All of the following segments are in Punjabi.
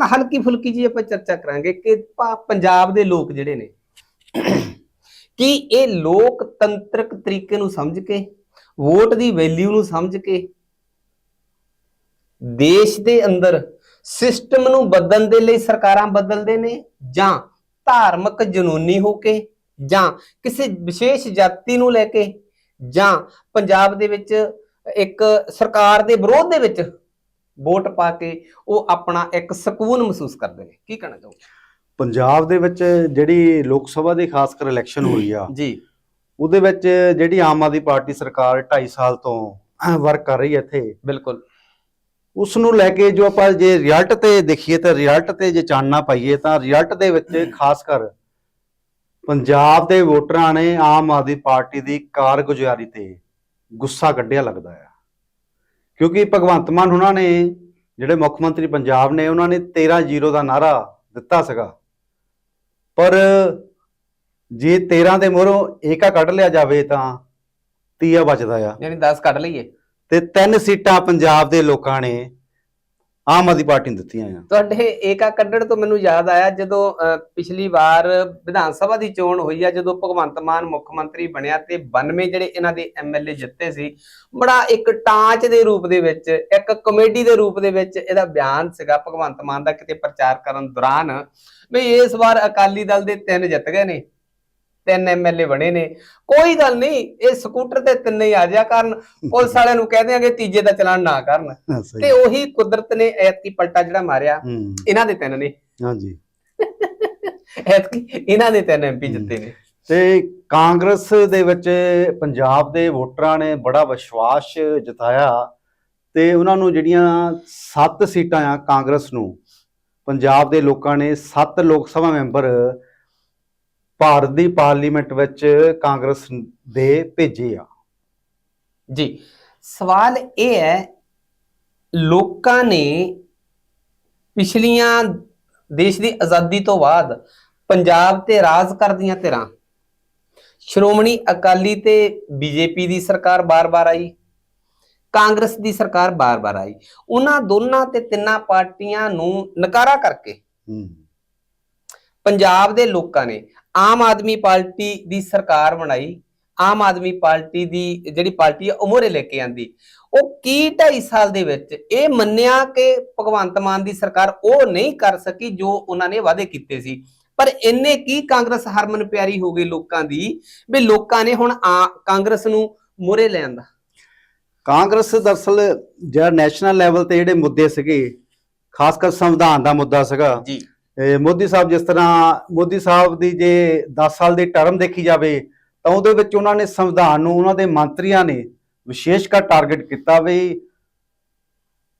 ਨਾਲ ਹਲਕੀ ਫੁਲਕੀ ਜੀ ਆਪਾਂ ਚਰਚਾ ਕਰਾਂਗੇ ਕਿ ਪੰਜਾਬ ਦੇ ਲੋਕ ਜਿਹੜੇ ਨੇ, ਕੀ ਇਹ ਲੋਕਤੰਤਰਕ ਤਰੀਕੇ ਨੂੰ ਸਮਝ ਕੇ, ਵੋਟ ਦੀ ਵੈਲਿਊ ਨੂੰ ਸਮਝ ਕੇ, ਦੇਸ਼ ਦੇ ਅੰਦਰ ਸਿਸਟਮ ਨੂੰ ਬਦਲਣ ਦੇ ਲਈ ਸਰਕਾਰਾਂ ਬਦਲਦੇ ਨੇ ਜਾਂ ਧਾਰਮਿਕ ਜਨੂਨੀ ਹੋ ਕੇ ਜਾਂ ਕਿਸੇ ਵਿਸ਼ੇਸ਼ ਜਾਤੀ ਨੂੰ ਲੈ ਕੇ ਜਾਂ ਪੰਜਾਬ ਦੇ ਵਿੱਚ ਇੱਕ ਸਰਕਾਰ ਦੇ ਵਿਰੋਧ ਦੇ ਵਿੱਚ ਵੋਟ ਪਾ ਕੇ ਉਹ ਆਪਣਾ ਇੱਕ ਸਕੂਨ ਮਹਿਸੂਸ ਕਰਦੇ ਨੇ। ਕੀ ਕਹਿਣਾ ਚਾਹੋਗੇ? ਪੰਜਾਬ ਦੇ ਵਿੱਚ ਜਿਹੜੀ ਲੋਕ ਸਭਾ ਦੀ ਖਾਸ ਕਰ ਇਲੈਕਸ਼ਨ ਹੋਈ ਆ ਜੀ। ਉਹਦੇ ਵਿੱਚ ਜਿਹੜੀ ਆਮ ਆਦਮੀ ਪਾਰਟੀ ਸਰਕਾਰ 2.5 ਸਾਲ ਤੋਂ ਵਰਕ ਕਰ ਰਹੀ ਹੈ ਇੱਥੇ। ਬਿਲਕੁਲ। ਉਸ ਨੂੰ ਲੈ ਕੇ ਜੋ ਆਪਾਂ ਜੇ ਰਿਜ਼ਲਟ ਤੇ ਦੇਖੀਏ ਤਾਂ ਰਿਜ਼ਲਟ ਤੇ ਜੇ ਚਾਨਣਾ ਪਾਈਏ ਤਾਂ ਰਿਜ਼ਲਟ ਦੇ ਵਿੱਚ ਖਾਸ ਕਰ ਪੰਜਾਬ ਦੇ ਵੋਟਰਾਂ ਨੇ ਆਮ ਆਦਮੀ ਪਾਰਟੀ ਦੀ ਕਾਰਗੁਜ਼ਾਰੀ ਤੇ ਗੁੱਸਾ ਕੱਢਿਆ ਲੱਗਦਾ ਆ। ਕਿਉਂਕਿ ਭਗਵੰਤ ਮਾਨ ਉਹਨਾਂ ਨੇ ਜਿਹੜੇ ਮੁੱਖ ਮੰਤਰੀ ਪੰਜਾਬ ਨੇ ਉਹਨਾਂ ਨੇ 13-0 ਦਾ ਨਾਰਾ ਦਿੱਤਾ ਸੀਗਾ। ਪਰ ਜੇ 13 ਦੇ ਮੋਹਰੋਂ ਏਕਾ ਕੱਢ ਲਿਆ ਜਾਵੇ ਤਾਂ ਤੀਆ ਬਚਦਾ ਆ। ਯਾਨੀ 10 ਕੱਢ ਲਈਏ। ਤੇ ਤਿੰਨ ਸੀਟਾਂ ਪੰਜਾਬ ਦੇ ਲੋਕਾਂ ਨੇ ਆਮ ਆਦਮੀ ਪਾਰਟੀ ਨੂੰ ਦਿੱਤੀਆਂ ਆ ਤੁਹਾਡੇ ਏਕਾ ਕੱਢਣ ਤੋਂ ਮੈਨੂੰ ਯਾਦ ਆਇਆ ਜਦੋਂ ਪਿਛਲੀ ਵਾਰ ਵਿਧਾਨ ਸਭਾ ਦੀ ਚੋਣ ਹੋਈ ਆ, ਜਦੋਂ ਭਗਵੰਤ ਮਾਨ ਮੁੱਖ ਮੰਤਰੀ ਬਣਿਆ ਤੇ 92 ਜਿਹੜੇ ਇਹਨਾਂ ਦੇ ਐਮਐਲਏ ਜਿੱਤੇ ਸੀ, ਬੜਾ ਇੱਕ ਟਾਂਚ ਦੇ ਰੂਪ ਦੇ ਵਿੱਚ, ਇੱਕ ਕਮੇਡੀ ਦੇ ਰੂਪ ਦੇ ਵਿੱਚ ਇਹਦਾ ਬਿਆਨ ਸੀਗਾ ਭਗਵੰਤ ਮਾਨ ਦਾ ਕਿਤੇ ਪ੍ਰਚਾਰ ਕਰਨ ਦੌਰਾਨ ਵੀ ਇਸ ਵਾਰ ਅਕਾਲੀ ਦਲ ਦੇ ਤਿੰਨ ਜਿੱਤ ਗਏ ਨੇ। ਤਿੰਨ ਐਮਐਲਏ ਬਣੇ ਨੇ। ਕੋਈ ਗੱਲ ਨਹੀਂ ਇਹ ਸਕੂਟਰ ਤੇ ਤਿੰਨੇ ਹੀ ਆ ਜਾ ਕਰਨ। ਪੁਲਿਸ ਵਾਲਿਆਂ ਨੂੰ ਕਹਿ ਦਿਆਂਗੇ ਤੀਜੇ ਦਾ ਚਲਾਨ ਨਾ ਕਰਨ। ਤੇ ਉਹੀ ਕੁਦਰਤ ਨੇ ਐਤਕੀ ਪਲਟਾ ਜਿਹੜਾ ਮਾਰਿਆ ਇਹਨਾਂ ਦੇ ਤਿੰਨ ਨੇ। ਹਾਂਜੀ। ਐਤਕੀ ਇਹਨਾਂ ਦੇ ਤਿੰਨ ਐਮਪੀ ਜਿੱਤੇ ਨੇ। ਤੇ ਕਾਂਗਰਸ ਦੇ ਵਿੱਚ ਪੰਜਾਬ ਦੇ ਵੋਟਰਾਂ ਨੇ ਬੜਾ ਵਿਸ਼ਵਾਸ ਜਤਾਇਆ ਤੇ ਉਹਨਾਂ ਨੂੰ ਜਿਹੜੀਆਂ 7 ਸੀਟਾਂ ਆ ਕਾਂਗਰਸ ਨੂੰ ਪੰਜਾਬ ਦੇ ਲੋਕਾਂ ਨੇ 7 ਲੋਕ ਸਭਾ ਮੈਂਬਰ ਭਾਰਤ ਦੀ ਪਾਰਲੀਮੈਂਟ ਵਿੱਚ ਕਾਂਗਰਸ ਦੇ ਭੇਜੇ ਆ। ਜੀ ਸਵਾਲ ਇਹ ਹੈ ਲੋਕਾਂ ਨੇ ਪਿਛਲੀਆਂ ਦੇਸ਼ ਦੀ ਆਜ਼ਾਦੀ ਤੋਂ ਬਾਅਦ ਪੰਜਾਬ ਤੇ ਰਾਜ ਕਰਦੀਆਂ ਧਿਰਾਂ ਸ਼੍ਰੋਮਣੀ ਅਕਾਲੀ ਤੇ ਬੀਜੇਪੀ ਦੀ ਸਰਕਾਰ ਬਾਰ-ਬਾਰ ਆਈ ਕਾਂਗਰਸ ਦੀ ਸਰਕਾਰ ਬਾਰ-ਬਾਰ ਆਈ ਉਹਨਾਂ ਦੋਨਾਂ ਤੇ ਤਿੰਨਾਂ ਪਾਰਟੀਆਂ ਨੂੰ ਨਕਾਰਾ ਕਰਕੇ ਪੰਜਾਬ ਦੇ ਲੋਕਾਂ ਨੇ ਆਮ ਆਦਮੀ ਪਾਰਟੀ ਦੀ ਸਰਕਾਰ ਬਣਾਈ ਆਮ ਆਦਮੀ ਪਾਰਟੀ ਦੀ ਜਿਹੜੀ ਪਾਰਟੀ ਆ ਉਹ ਮੋਹਰੇ ਲੈ ਕੇ ਆਂਦੀ। ਉਹ ਕੀ 2.5 ਸਾਲ ਦੇ ਵਿੱਚ ਇਹ ਮੰਨਿਆ ਕਿ ਭਗਵੰਤ ਮਾਨ ਦੀ ਸਰਕਾਰ ਉਹ ਨਹੀਂ ਕਰ ਸਕੀ ਜੋ ਉਹਨਾਂ ਨੇ ਵਾਅਦੇ ਕੀਤੇ ਸੀ। ਪਰ ਇੰਨੇ ਕੀ ਕਾਂਗਰਸ ਹਰਮਨ ਪਿਆਰੀ ਹੋ ਗਈ ਲੋਕਾਂ ਦੀ ਵੀ ਲੋਕਾਂ ਨੇ ਹੁਣ ਕਾਂਗਰਸ ਨੂੰ ਮੋਹਰੇ ਲੈ ਆਂਦਾ। ਕਾਂਗਰਸ ਦਰਸਲ ਜਿਹੜਾ ਨੈਸ਼ਨਲ ਲੈਵਲ ਤੇ ਜਿਹੜੇ ਮੁੱਦੇ ਸੀਗੇ ਖਾਸ ਕਰ ਸੰਵਿਧਾਨ ਦਾ ਮੁੱਦਾ ਸੀਗਾ ਜੀ। ਮੋਦੀ ਸਾਹਿਬ ਜਿਸ ਤਰ੍ਹਾਂ ਮੋਦੀ ਸਾਹਿਬ ਦੀ ਜੇ 10 ਸਾਲ ਦੀ ਟਰਮ ਦੇਖੀ ਜਾਵੇ ਤਾਂ ਉਹਦੇ ਵਿੱਚ ਉਹਨਾਂ ਨੇ ਸੰਵਿਧਾਨ ਨੂੰ ਉਹਨਾਂ ਦੇ ਮੰਤਰੀਆਂ ਨੇ ਵਿਸ਼ੇਸ਼ ਕਰ ਟਾਰਗੇਟ ਕੀਤਾ ਵੀ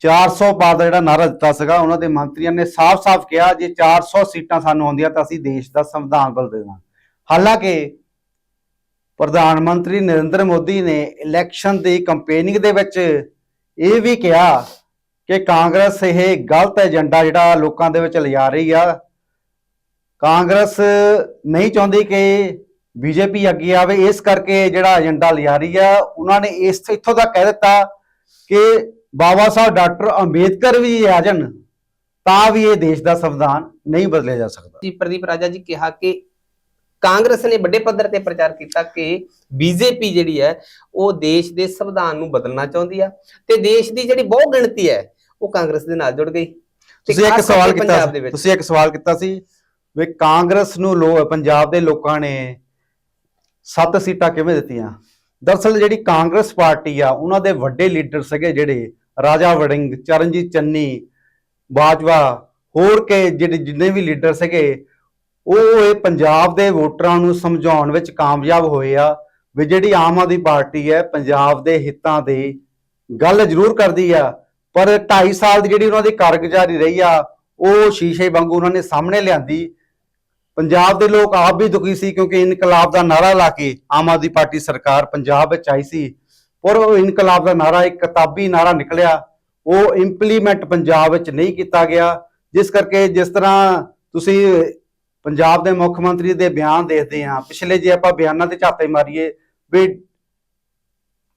400 ਪਾਰ ਦਾ ਜਿਹੜਾ ਨਾਰਾ ਦਿੱਤਾ ਸੀਗਾ, ਉਹਨਾਂ ਦੇ ਮੰਤਰੀਆਂ ਨੇ ਸਾਫ਼-ਸਾਫ਼ ਕਿਹਾ ਜੇ 400 ਸੀਟਾਂ ਸਾਨੂੰ ਆਉਂਦੀਆਂ ਤਾਂ ਅਸੀਂ ਦੇਸ਼ ਦਾ ਸੰਵਿਧਾਨ ਬਦਲ ਦੇਣਾ ਹਾਲਾਂਕਿ ਪ੍ਰਧਾਨ ਮੰਤਰੀ ਨਰਿੰਦਰ ਮੋਦੀ ਨੇ ਇਲੈਕਸ਼ਨ ਦੀ ਕੰਪੇਨਿੰਗ ਦੇ ਵਿੱਚ ਇਹ ਵੀ ਕਿਹਾ ਕਿ ਕਾਂਗਰਸ ਇਹ ਗਲਤ ਏਜੰਡਾ ਜਿਹੜਾ ਲੋਕਾਂ ਦੇ ਵਿੱਚ ਲਿਜਾ ਰਹੀ ਆ। ਕਾਂਗਰਸ ਨਹੀਂ ਚਾਹੁੰਦੀ ਕਿ ਬੀਜੇਪੀ ਅੱਗੇ ਆਵੇ, ਇਸ ਕਰਕੇ ਜਿਹੜਾ ਏਜੰਡਾ ਲਿਜਾ ਰਹੀ ਆ, ਉਹਨਾਂ ਨੇ ਇਸ ਇੱਥੋਂ ਤੱਕ ਕਹਿ ਦਿੱਤਾ ਕਿ ਬਾਬਾ ਸਾਹਿਬ ਡਾਕਟਰ ਅੰਬੇਦਕਰ ਵੀ ਆ ਜਾਣ ਤਾਂ ਵੀ ਇਹ ਦੇਸ਼ ਦਾ ਸੰਵਿਧਾਨ ਨਹੀਂ ਬਦਲਿਆ ਜਾ ਸਕਦਾ। ਜੀ, ਪ੍ਰਦੀਪ ਰਾਜਾ ਜੀ ਕਿਹਾ ਕਿ ਕਾਂਗਰਸ ਨੇ ਵੱਡੇ ਪੱਧਰ ਤੇ ਪ੍ਰਚਾਰ ਕੀਤਾ ਕਿ ਬੀਜੇਪੀ ਜਿਹੜੀ ਹੈ, ਉਹ ਦੇਸ਼ ਦੇ ਸੰਵਿਧਾਨ ਨੂੰ ਬਦਲਣਾ ਚਾਹੁੰਦੀ ਆ। ਤੇ ਦੇਸ਼ ਦੀ ਜਿਹੜੀ ਬਹੁ ਗਿਣਤੀ ਹੈ ਉਹ ਕਾਂਗਰਸ ਦੇ ਨਾਲ ਜੁੜ ਗਈ। ਤੁਸੀਂ ਇੱਕ ਸਵਾਲ ਕੀਤਾ ਪੰਜਾਬ ਦੇ ਸੀ ਵਿੱਚ। ਤੁਸੀਂ ਇੱਕ ਸਵਾਲ ਕੀਤਾ ਸੀ ਵੀ ਕਾਂਗਰਸ ਨੂੰ ਲੋ ਪੰਜਾਬ ਦੇ ਲੋਕਾਂ ਨੇ ਸੱਤ ਸੀਟਾਂ ਕਿਵੇਂ ਦਿੱਤੀਆਂ? ਦਰਅਸਲ ਜਿਹੜੀ ਕਾਂਗਰਸ ਪਾਰਟੀ ਆ ਉਹਨਾਂ ਦੇ ਵੱਡੇ ਲੀਡਰ ਸੀਗੇ ਜਿਹੜੇ ਰਾਜਾ ਵੜਿੰਗ ਚਰਨਜੀਤ ਚੰਨੀ ਬਾਜਵਾ ਹੋਰ ਕੇ ਜਿਹੜੇ ਜਿੰਨੇ ਵੀ ਲੀਡਰ ਸੀਗੇ ਉਹ ਇਹ ਪੰਜਾਬ ਦੇ ਵੋਟਰਾਂ ਨੂੰ ਸਮਝਾਉਣ ਵਿੱਚ ਕਾਮਯਾਬ ਹੋਏ ਆ ਵੀ ਜਿਹੜੀ ਆਮ ਆਦਮੀ ਪਾਰਟੀ ਹੈ ਪੰਜਾਬ ਦੇ ਹਿੱਤਾਂ ਦੇ ਗੱਲ ਜ਼ਰੂਰ ਕਰਦੀ ਆ। ਪਰ 2.5 ਸਾਲ ਦੀ ਜਿਹੜੀ ਉਹਨਾਂ ਦੀ ਕਾਰਗੁਜ਼ਾਰੀ ਰਹੀ ਆ, ਉਹ ਸ਼ੀਸ਼ੇ ਵਾਂਗੂ ਉਹਨਾਂ ਨੇ ਸਾਹਮਣੇ ਲਿਆਂਦੀ। ਪੰਜਾਬ ਦੇ ਲੋਕ ਆਪ ਵੀ ਦੁਖੀ ਸੀ ਕਿਉਂਕਿ ਇਨਕਲਾਬ ਦਾ ਨਾਰਾ ਲਾ ਕੇ ਆਮ ਆਦਮੀ ਪਾਰਟੀ ਸਰਕਾਰ ਪੰਜਾਬ ਵਿੱਚ ਆਈ ਸੀ। ਪਰ ਉਹ ਇਨਕਲਾਬ ਦਾ ਨਾਰਾ, ਇੱਕ ਕਿਤਾਬੀ ਨਾਰਾ ਨਿਕਲਿਆ। ਉਹ ਇੰਪਲੀਮੈਂਟ ਪੰਜਾਬ ਵਿੱਚ ਨਹੀਂ ਕੀਤਾ ਗਿਆ। ਜਿਸ ਕਰਕੇ ਜਿਸ ਤਰ੍ਹਾਂ ਤੁਸੀਂ ਪੰਜਾਬ ਦੇ ਮੁੱਖ ਮੰਤਰੀ ਦੇ ਬਿਆਨ ਦੇਖਦੇ ਹਾਂ ਪਿਛਲੇ ਜੇ ਆਪਾਂ ਬਿਆਨਾਂ ਤੇ ਝਾਤੇ ਮਾਰੀਏ ਵੀ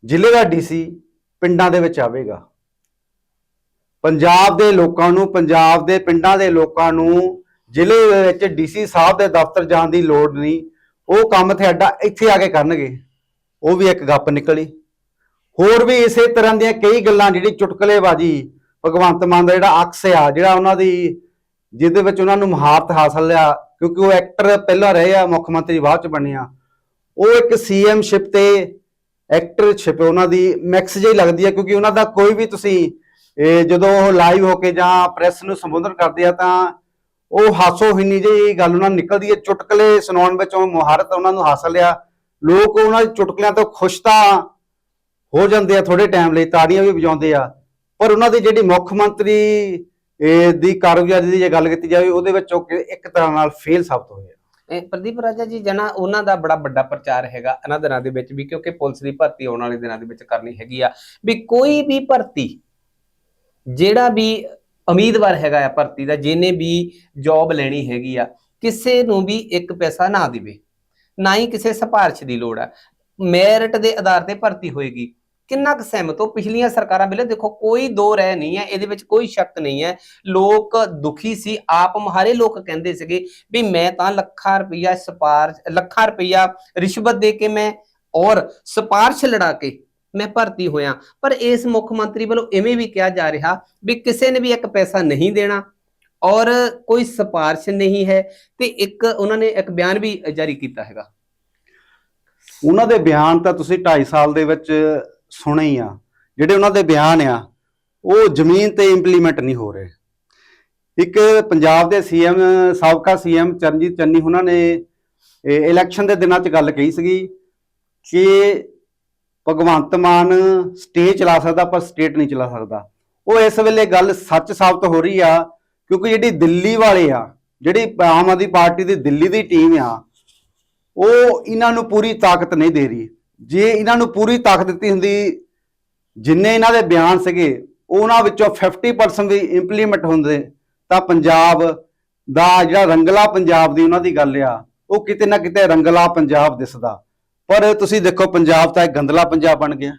ਜ਼ਿਲ੍ਹੇ ਦਾ ਡੀਸੀ ਪਿੰਡਾਂ ਦੇ ਵਿੱਚ ਆਵੇਗਾ। ਪੰਜਾਬ ਦੇ ਲੋਕਾਂ ਨੂੰ, ਪੰਜਾਬ ਦੇ ਪਿੰਡਾਂ ਦੇ ਲੋਕਾਂ ਨੂੰ, ਜ਼ਿਲ੍ਹੇ ਦੇ ਵਿੱਚ ਡੀਸੀ ਸਾਹਿਬ ਦੇ ਦਫ਼ਤਰ ਜਾਣ ਦੀ ਲੋੜ ਨਹੀਂ। ਉਹ ਕੰਮ ਤੁਹਾਡਾ ਇੱਥੇ ਆ ਕੇ ਕਰਨਗੇ। ਉਹ ਵੀ ਇੱਕ ਗੱਪ ਨਿਕਲੀ। ਹੋਰ ਵੀ ਇਸੇ ਤਰ੍ਹਾਂ ਦੀਆਂ ਕਈ ਗੱਲਾਂ ਜਿਹੜੀ ਚੁਟਕਲੇਬਾਜੀ, ਭਗਵੰਤ ਮਾਨ ਦਾ ਜਿਹੜਾ ਅਕਸ ਆ, ਜਿਹੜਾ ਉਹਨਾਂ ਦੀ ਜਿਹਦੇ ਵਿੱਚ ਉਹਨਾਂ ਨੂੰ ਮਹਾਰਤ ਹਾਸਲ ਆ, ਕਿਉਂਕਿ ਉਹ ਐਕਟਰ ਪਹਿਲਾਂ ਰਹੇ ਆ, ਮੁੱਖ ਮੰਤਰੀ ਬਾਅਦ ਚ ਬਣਿਆ ਉਹ ਇੱਕ ਸੀਐਮ ਸ਼ਿਪ ਤੇ ਐਕਟਰ ਸ਼ਿਪ ਉਹਨਾਂ ਦੀ, ਮਿਕਸ ਜਿਹੀ ਲੱਗਦੀ ਹੈ ਕਿਉਂਕਿ ਉਹਨਾਂ ਦਾ ਕੋਈ ਵੀ ਤੁਸੀਂ ਇਹ ਜਦੋਂ ਉਹ ਲਾਈਵ ਹੋ ਕੇ ਜਾਂ ਪ੍ਰੈਸ ਨੂੰ ਸੰਬੋਧਨ ਕਰਦੇ ਆ ਤਾਂ ਉਹ ਹਾਸੋਹੀਣੀ ਜਿਹੀ ਗੱਲ ਉਹਨਾਂ ਨੂੰ ਨਿਕਲਦੀ ਹੈ। ਚੁਟਕਲੇ ਸੁਣਾਉਣ ਵਿੱਚ ਉਹ ਮੁਹਾਰਤ ਉਹਨਾਂ ਨੂੰ ਹਾਸਲ ਆ। ਲੋਕ ਉਹਨਾਂ ਦੇ ਚੁਟਕਲਿਆਂ ਤੋਂ ਖੁਸ਼ ਤਾਂ ਹੋ ਜਾਂਦੇ ਆ ਥੋੜੇ ਟਾਈਮ ਲਈ, ਤਾੜੀਆਂ ਵੀ ਵਜਾਉਂਦੇ ਆ। ਪਰ ਉਹਨਾਂ ਦੀ ਜਿਹੜੀ ਮੁੱਖ ਮੰਤਰੀ ਦੀ ਕਾਰਗੁਜ਼ਾਰੀ ਦੀ ਜੇ ਗੱਲ ਕੀਤੀ ਜਾਵੇ, ਉਹਦੇ ਵਿੱਚ ਉਹ ਇੱਕ ਤਰ੍ਹਾਂ ਨਾਲ ਫੇਲ ਸਾਬਤ ਹੋਏ ਆ। ਪ੍ਰਦੀਪ ਰਾਜਾ ਜੀ, ਜਨਾ, ਉਹਨਾਂ ਦਾ ਬੜਾ ਵੱਡਾ ਪ੍ਰਚਾਰ ਹੈਗਾ ਇਹਨਾਂ ਦਿਨਾਂ ਦੇ ਵਿੱਚ ਵੀ, ਕਿਉਂਕਿ ਪੁਲਿਸ ਦੀ ਭਰਤੀ ਆਉਣ ਵਾਲੇ ਦਿਨਾਂ ਦੇ ਵਿੱਚ ਕਰਨੀ ਹੈਗੀ ਆ। ਵੀ ਕੋਈ ਵੀ ਭਰਤੀ ਜਿਹੜਾ ਵੀ ਉਮੀਦਵਾਰ ਹੈਗਾ ਆ ਭਰਤੀ ਦਾ, ਜਿਹਨੇ ਵੀ ਜੌਬ ਲੈਣੀ ਹੈਗੀ ਆ, ਕਿਸੇ ਨੂੰ ਵੀ ਇੱਕ ਪੈਸਾ ਨਾ ਦੇਵੇ। ਨਾ ਹੀ ਕਿਸੇ ਸਿਫਾਰਿਸ਼ ਦੀ ਲੋੜ ਆ। ਮੈਰਿਟ ਦੇ ਆਧਾਰ ਤੇ ਭਰਤੀ ਹੋਏਗੀ। ਕਿੰਨਾ ਕੁ ਸਹਿਮਤ ਹੋ? ਪਿਛਲੀਆਂ ਸਰਕਾਰਾਂ ਵੇਲੇ ਦੇਖੋ, ਕੋਈ ਦੋ ਰਹਿ ਨਹੀਂ ਹੈ ਇਹਦੇ ਵਿੱਚ ਕੋਈ ਸ਼ੱਕ ਨਹੀਂ ਹੈ ਲੋਕ ਦੁਖੀ ਸੀ, ਆਪ ਮਹਾਰੇ ਲੋਕ ਕਹਿੰਦੇ ਸੀਗੇ ਵੀ ਮੈਂ ਤਾਂ ਲੱਖਾਂ ਰੁਪਈਆ ਸਪਾਰਸ਼ ਲੱਖਾਂ ਰੁਪਈਆ ਰਿਸ਼ਵਤ ਦੇ ਕੇ ਮੈਂ ਔਰ ਸਪਾਰਸ਼ ਲੜਾ ਕੇ ਮੈਂ ਭਰਤੀ ਹੋਇਆ। ਪਰ ਇਸ ਮੁੱਖ ਮੰਤਰੀ ਵੱਲੋਂ ਐਵੇਂ ਵੀ ਕਿਹਾ ਜਾ ਰਿਹਾ ਵੀ ਕਿਸੇ ਨੇ ਵੀ ਇੱਕ ਪੈਸਾ ਨਹੀਂ ਦੇਣਾ ਔਰ ਕੋਈ ਸਪਾਰਸ਼ ਨਹੀਂ ਹੈ ਤੇ ਇੱਕ ਉਹਨਾਂ ਨੇ ਇੱਕ ਬਿਆਨ ਵੀ ਜਾਰੀ ਕੀਤਾ ਹੈਗਾ। ਉਹਨਾਂ ਦੇ ਬਿਆਨ ਤਾਂ ਤੁਸੀਂ 2.5 ਸਾਲ ਦੇ ਵਿੱਚ ਸੁਣੇ ਹੀ ਆ। ਜਿਹੜੇ ਉਹਨਾਂ ਦੇ ਬਿਆਨ ਆ, ਉਹ ਜ਼ਮੀਨ ਤੇ ਇੰਪਲੀਮੈਂਟ ਨਹੀਂ ਹੋ ਰਹੇ। ਇੱਕ ਪੰਜਾਬ ਦੇ ਸੀਐਮ, ਸਾਬਕਾ ਸੀਐਮ ਚਰਨਜੀਤ ਚੰਨੀ, ਉਹਨਾਂ ਨੇ ਇਲੈਕਸ਼ਨ ਦੇ ਦਿਨਾਂ 'ਚ ਗੱਲ ਕਹੀ ਸੀਗੀ ਕਿ ਭਗਵੰਤ ਮਾਨ ਸਟੇਟ ਚਲਾ ਸਕਦਾ ਪਰ ਸਟੇਟ ਨਹੀਂ ਚਲਾ ਸਕਦਾ। ਉਹ ਇਸ ਵੇਲੇ ਗੱਲ ਸੱਚ ਸਾਬਤ ਹੋ ਰਹੀ ਆ, ਕਿਉਂਕਿ ਜਿਹੜੀ ਦਿੱਲੀ ਵਾਲੇ ਆ, ਜਿਹੜੀ ਆਮ ਆਦਮੀ ਪਾਰਟੀ ਦੀ ਦਿੱਲੀ ਦੀ ਟੀਮ ਆ, ਉਹ ਇਹਨਾਂ ਨੂੰ ਪੂਰੀ ਤਾਕਤ ਨਹੀਂ ਦੇ ਰਹੀ। ਜੇ ਇਹਨਾਂ ਨੂੰ ਪੂਰੀ ਤਾਕਤ ਦਿੱਤੀ ਹੁੰਦੀ, ਜਿੰਨੇ ਇਹਨਾਂ ਦੇ ਬਿਆਨ ਸੀਗੇ, ਉਹਨਾਂ ਵਿੱਚੋਂ 50% ਵੀ ਇੰਪਲੀਮੈਂਟ ਹੁੰਦੇ, ਤਾਂ ਪੰਜਾਬ ਦਾ ਜਿਹੜਾ ਰੰਗਲਾ ਪੰਜਾਬ ਦੀ ਉਹਨਾਂ ਦੀ ਗੱਲ ਆ, ਉਹ ਕਿਤੇ ਨਾ ਕਿਤੇ ਰੰਗਲਾ ਪੰਜਾਬ ਦਿਸਦਾ। ਪਰ ਤੁਸੀਂ ਦੇਖੋ ਪੰਜਾਬ ਤਾਂ ਇੱਕ ਗੰਦਲਾ ਪੰਜਾਬ ਬਣ ਗਿਆ।